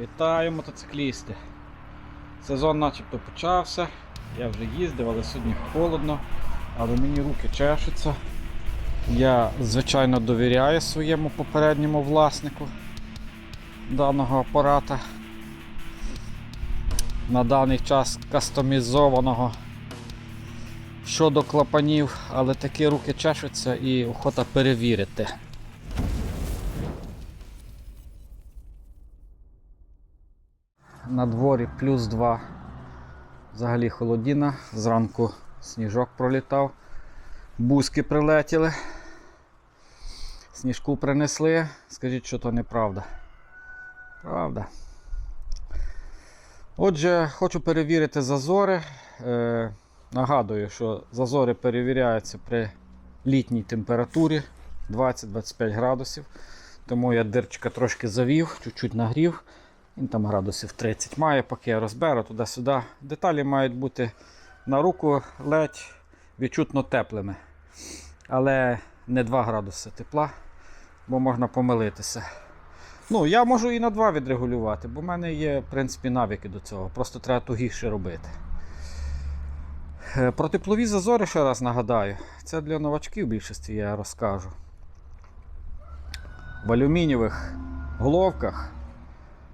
Вітаю мотоциклісти. Сезон начебто почався. Я вже їздив, але сьогодні холодно, але мені руки чешуться. Я, звичайно, довіряю своєму попередньому власнику даного апарата. На даний час кастомізованого щодо клапанів, але такі руки чешуться і охота перевірити. На дворі плюс 2. Взагалі холодіна. Зранку сніжок пролітав. Бузки прилетіли. Сніжку принесли. Скажіть, що то неправда. Правда. Отже, хочу перевірити зазори. Е, нагадую, що зазори перевіряються при літній температурі 20-25 градусів. Тому я дирчика трошки завів, чуть-чуть нагрів. Він там градусів 30 має, поки я розберу туди-сюди. Деталі мають бути на руку ледь відчутно теплими. Але не 2 градуси тепла, бо можна помилитися. Ну, я можу і на 2 відрегулювати, бо в мене є, в принципі, навики до цього. Просто треба тугіше робити. Е, Про теплові зазори ще раз нагадаю. Це для новачків в більшості я розкажу. В алюмінієвих головках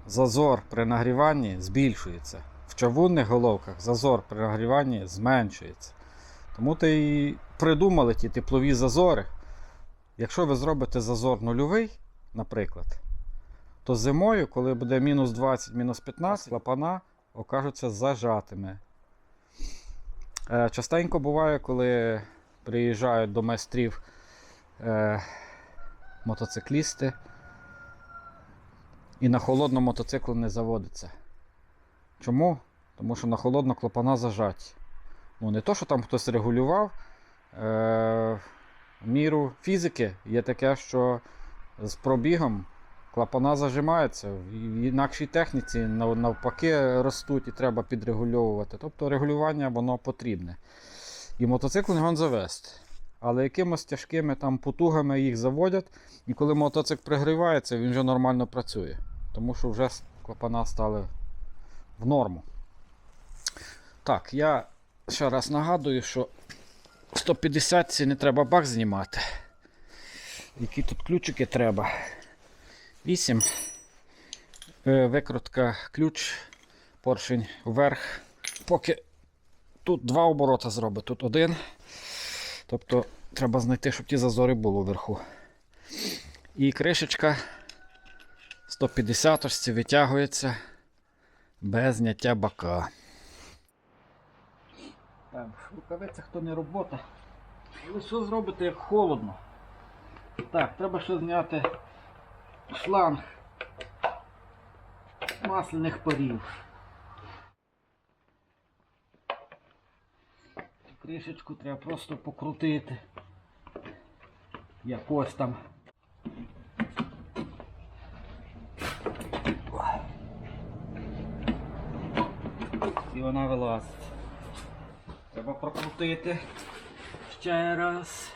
зазор при нагріванні збільшується. В чавунних головках зазор при нагріванні зменшується. Тому то і придумали ті теплові зазори. Якщо ви зробите зазор нульовий, наприклад, то зимою, коли буде мінус 20, мінус 15, клапана окажуться зажатими. Е, Частенько буває, коли приїжджають до майстрів е, мотоциклісти, і на холодно мотоцикл не заводиться. Чому? Тому що на холодно клапана зажаті. Ну, не то, що там хтось регулював. Е, міру фізики є таке, що з пробігом клапана зажимаються. В інакшій техніці нав- навпаки ростуть і треба підрегульовувати. Тобто регулювання воно потрібне. І мотоцикл не гон завести. Але якимось тяжкими там потугами їх заводять, і коли мотоцикл пригрівається, він вже нормально працює. Тому що вже клапана стали в норму. Так, я ще раз нагадую, що 150 ці не треба бак знімати. Які тут ключики треба? 8. Е, Викрутка ключ, поршень вверх. Поки тут два обороти зробить, тут один. Тобто треба знайти, щоб ті зазори були вверху. І кришечка 150 ось витягується без зняття бака. Так, в рукавицях то не робота. Ви що зробите, як холодно? Так, треба ще зняти шланг масляних парів. Кришечку треба просто покрутити. Якось там. І вона вилазить. Треба прокрутити ще раз.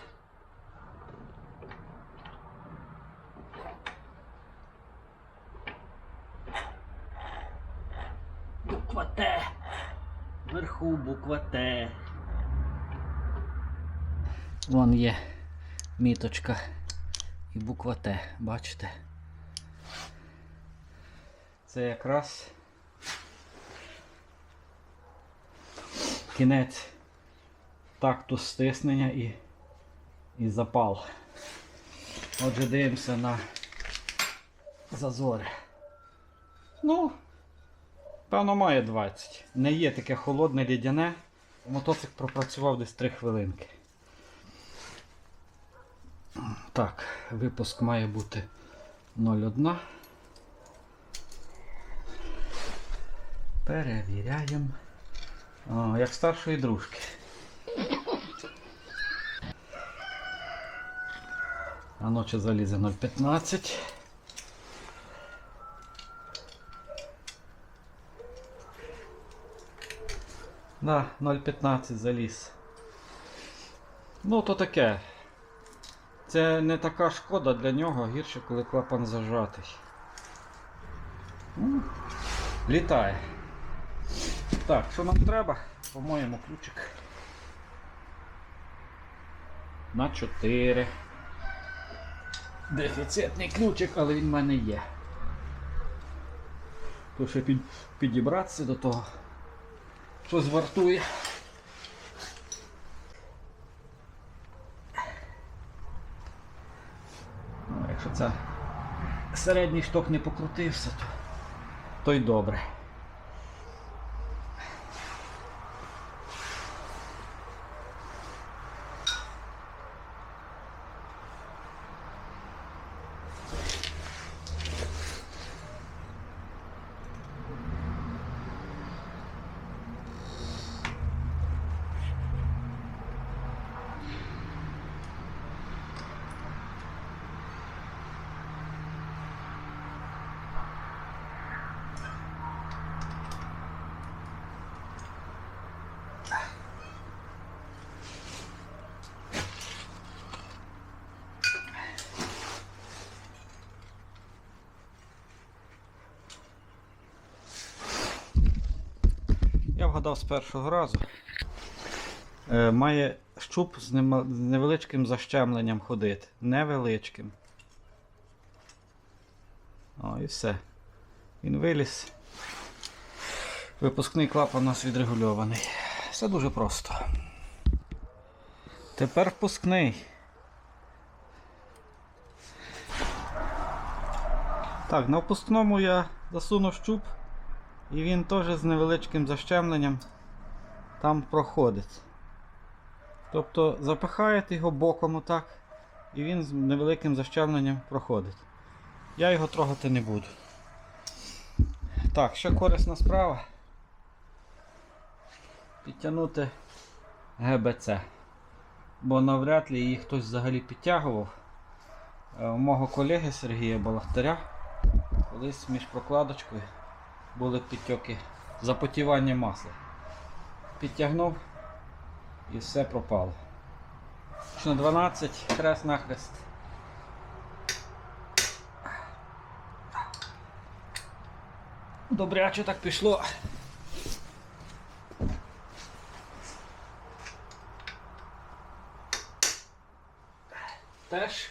Буква Т. Вверху буква Т. Вон є міточка і буква Т, бачите? Це якраз кінець такту стиснення і, і запал. Отже, дивимося на зазори. Ну, певно, має 20. Не є таке холодне лідяне. Мотоцикл пропрацював десь 3 хвилинки. Так, випуск має бути 0,1. Перевіряємо. О, як старшої дружки. А ночі залізе 0,15. Да, 0,15 заліз. Ну, то таке. Це не така шкода для нього, гірше, коли клапан зажатий. Літає. Так, що нам треба? По-моєму, ключик. На 4. Дефіцитний ключик, але він в мене є. То ще під, підібратися до того, що звартує. Це середній шток не покрутився, то, то й добре. Вгадав з першого разу. Е, має щуп з, невеличким защемленням ходити. Невеличким. О, і все. Він виліз. Випускний клапан у нас відрегульований. Все дуже просто. Тепер впускний. Так, на впускному я засунув щуп. І він теж з невеличким защемленням там проходить. Тобто запихаєте його боком отак, і він з невеликим защемленням проходить. Я його трогати не буду. Так, ще корисна справа. Підтягнути ГБЦ. Бо навряд ли її хтось взагалі підтягував. Е, У мого колеги Сергія Балахтаря колись між прокладочкою були підтьоки запотівання масла. Підтягнув і все пропало. На 12 хрест нахрест. Добряче так пішло. Теж.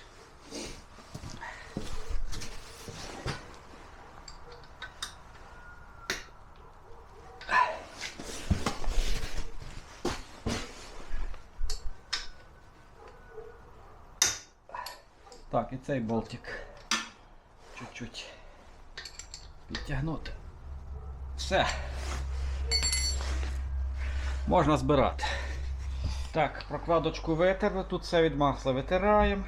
І цей болтик чуть-чуть підтягнути. Все. Можна збирати. Так, прокладочку витерли, тут все від масла витираємо.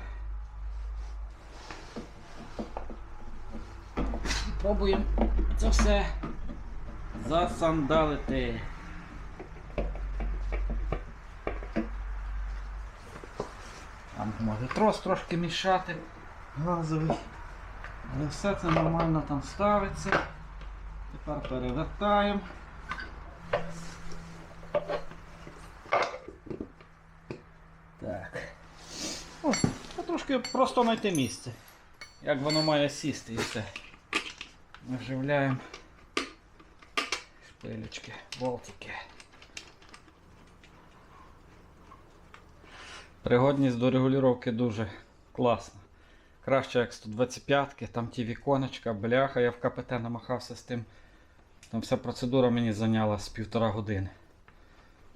Пробуємо це все засандалити. Там може трос трошки мішати газовий. Але все це нормально там ставиться. Тепер перевертаємо. Так. О, трошки просто знайти місце. Як воно має сісти і все. Наживляємо шпилечки, болтики. Пригодність до регулювання дуже класна. Краще як 125-ки, там ті віконечка, бляха, я в КПТ намахався з тим. Там вся процедура мені зайняла з півтора години.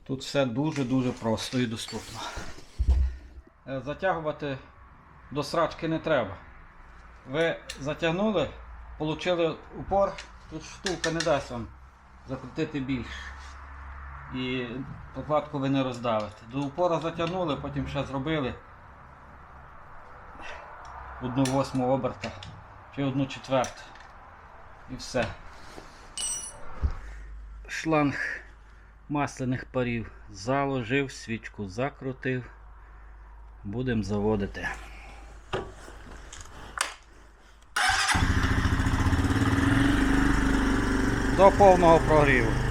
Тут все дуже-дуже просто і доступно. Е, Затягувати до срачки не треба. Ви затягнули, отримали упор, тут штука не дасть вам закрутити більше. І прокладку ви не роздавите. До упора затягнули, потім ще зробили одну восьму оберта чи одну четверту. І все. Шланг масляних парів заложив, свічку закрутив. Будемо заводити. До повного прогріву.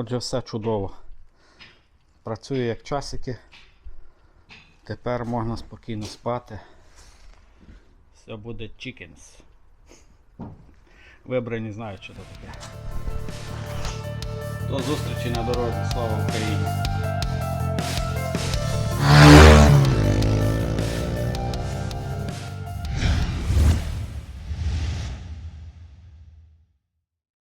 Отже, все чудово. Працює як часики. Тепер можна спокійно спати. Все буде chickens. Вибрані знають, що це таке. До зустрічі на дорозі. Слава Україні!